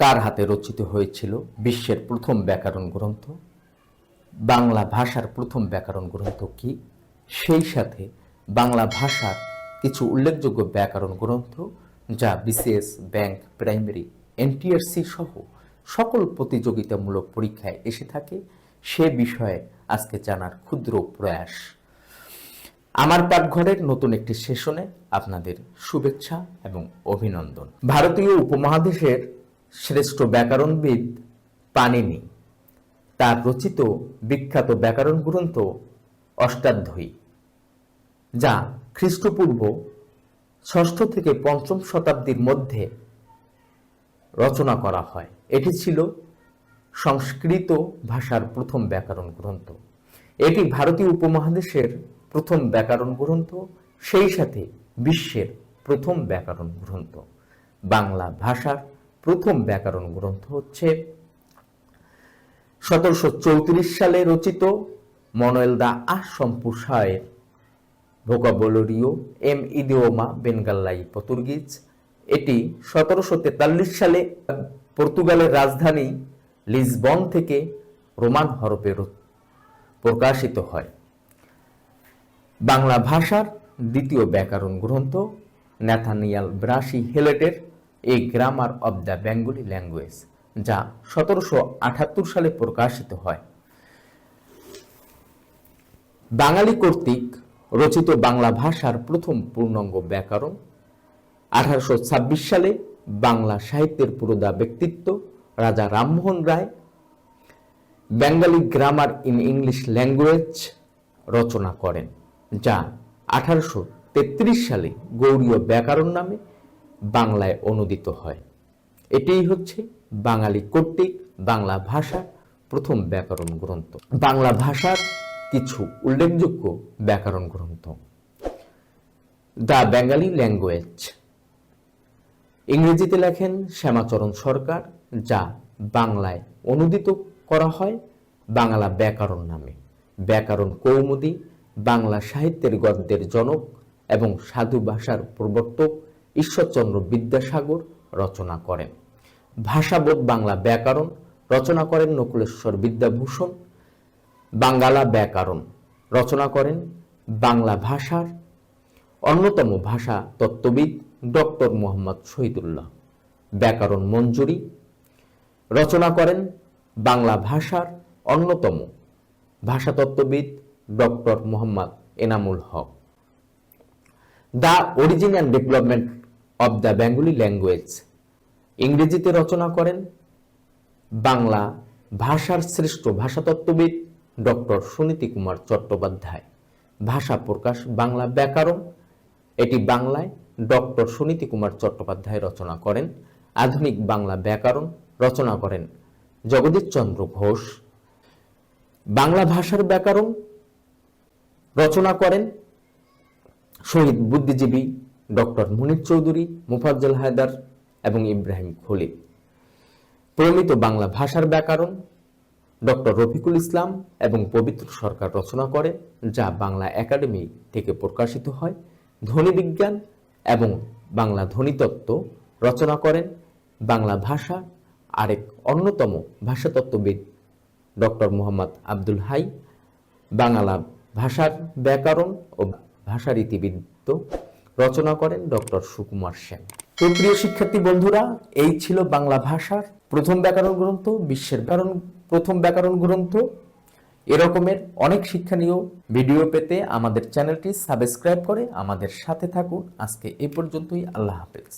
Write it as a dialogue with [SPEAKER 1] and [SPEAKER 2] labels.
[SPEAKER 1] কার হাতে রচিত হয়েছিল বিশ্বের প্রথম ব্যাকরণ গ্রন্থ? বাংলা ভাষার প্রথম ব্যাকরণ গ্রন্থ কি? সেই সাথে বাংলা ভাষার কিছু উল্লেখযোগ্য ব্যাকরণ গ্রন্থ, যা বিসিএস, ব্যাংক, প্রাইমারি, এনটিআরসি সহ সকল প্রতিযোগিতামূলক পরীক্ষায় এসে থাকে, সে বিষয়ে আজকে জানার ক্ষুদ্র প্রয়াস। আমার পাকঘরের নতুন একটি সেশনে আপনাদের শুভেচ্ছা এবং অভিনন্দন। ভারতীয় উপমহাদেশের শ্রেষ্ঠ ব্যাকরণবিদ পানিনি। তার রচিত বিখ্যাত ব্যাকরণ গ্রন্থ অষ্টাধ্যায়ী, যা খ্রিস্টপূর্ব ষষ্ঠ থেকে পঞ্চম শতাব্দীর মধ্যে রচনা করা হয়। এটি ছিল সংস্কৃত ভাষার প্রথম ব্যাকরণ গ্রন্থ। এটি ভারতীয় উপমহাদেশের প্রথম ব্যাকরণ গ্রন্থ, সেই সাথে বিশ্বের প্রথম ব্যাকরণ গ্রন্থ। বাংলা ভাষার প্রথম ব্যাকরণ গ্রন্থ হচ্ছে সতেরোশো চৌত্রিশ সালে রচিত মনোয়েল দা আসমপুষায়ের ভোকাবলরিও এম ইদিওমা বেনগাল্লাই পর্তুগিজ এটি সতেরোশো তেতাল্লিশ সালে পর্তুগালের রাজধানী লিসবন থেকে রোমান হরপে প্রকাশিত হয়। বাংলা ভাষার দ্বিতীয় ব্যাকরণ গ্রন্থ Nathaniel Brassey হেলেটের a grammar of the Bengali language যা সতেরোশো আটাত্তর সালে প্রকাশিত হয়। বাঙালি কর্তৃক রচিত বাংলা ভাষার প্রথম পূর্ণাঙ্গ ব্যাকরণ, আঠারোশো ছাব্বিশ সালে বাংলা সাহিত্যের পুরোদা ব্যক্তিত্ব Raja Rammohan Roy, Bengali grammar in English language রচনা করেন, যা আঠারোশো তেত্রিশ সালে গৌরীয় ব্যাকরণ নামে বাংলায় অনুদিত হয়। এটিই হচ্ছে বাঙালি কর্তৃক বাংলা ভাষার প্রথম ব্যাকরণ গ্রন্থ। বাংলা ভাষার কিছু উল্লেখযোগ্য ব্যাকরণ গ্রন্থ। The Bengali language. ইংরেজিতে লেখেন শ্যামাচরণ সরকার, যা বাংলায় অনুদিত করা হয় বাংলা ব্যাকরণ নামে। ব্যাকরণ কৌমুদী, বাংলা সাহিত্যের গদ্যের জনক এবং সাধু ভাষার প্রবর্তক ঈশ্বরচন্দ্র বিদ্যাসাগর রচনা করেন। ভাষাবোধ বাংলা ব্যাকরণ, রচনা করেন নকুলেশ্বর বিদ্যাভূষণ। বাঙ্গালা ব্যাকরণ, রচনা করেন বাংলা ভাষার অন্যতম ভাষা তত্ত্ববিদ ডক্টর মোহাম্মদ শহীদুল্লাহ। ব্যাকরণ মঞ্জুরি, রচনা করেন বাংলা ভাষার অন্যতম ভাষাতত্ত্ববিদ doctor Mohammad Enamul Haq. The origin and development of the Bengali language ইংরেজিতে রচনা করেন বাংলা ভাষার শ্রেষ্ঠ ভাষাতত্ত্ববিদ ডক্টর সুনীতি কুমার চট্টোপাধ্যায়। ভাষা প্রকাশ বাংলা ব্যাকরণ। এটি বাংলায় ডক্টর সুনীতি কুমার চট্টোপাধ্যায় রচনা করেন। আধুনিক বাংলা ব্যাকরণ রচনা করেন জগদীশচন্দ্র ঘোষ। বাংলা ভাষার ব্যাকরণ রচনা করেন শহীদ বুদ্ধিজীবী ডক্টর মুনির চৌধুরী, মুফাজ্জল হায়দার এবং ইব্রাহিম খলিল। প্রমিত বাংলা ভাষার ব্যাকরণ, ডক্টর রফিকুল ইসলাম এবং পবিত্র সরকার রচনা করেন যা বাংলা একাডেমি থেকে প্রকাশিত হয়, ধ্বনি বিজ্ঞান এবং বাংলা ধ্বনিতত্ত্ব রচনা করেন বাংলা ভাষা আরেক অন্যতম ভাষাতত্ত্ববিদ, ডক্টর মোহাম্মদ আব্দুল হাই। বাংলা ভাষার ব্যাকরণ ও ভাষা রীতিবিদ্য রচনা করেন ডক্টর সুকুমার সেন। তো প্রিয় শিক্ষার্থী বন্ধুরা, এই ছিল বাংলা ভাষার প্রথম ব্যাকরণ গ্রন্থ, বিশ্বের ব্যাকরণ, প্রথম ব্যাকরণ গ্রন্থ। এরকমের অনেক শিক্ষণীয় ভিডিও পেতে আমাদের চ্যানেলটি সাবস্ক্রাইব করে আমাদের সাথে থাকুন। আজকে এ পর্যন্তই, আল্লাহ হাফেজ।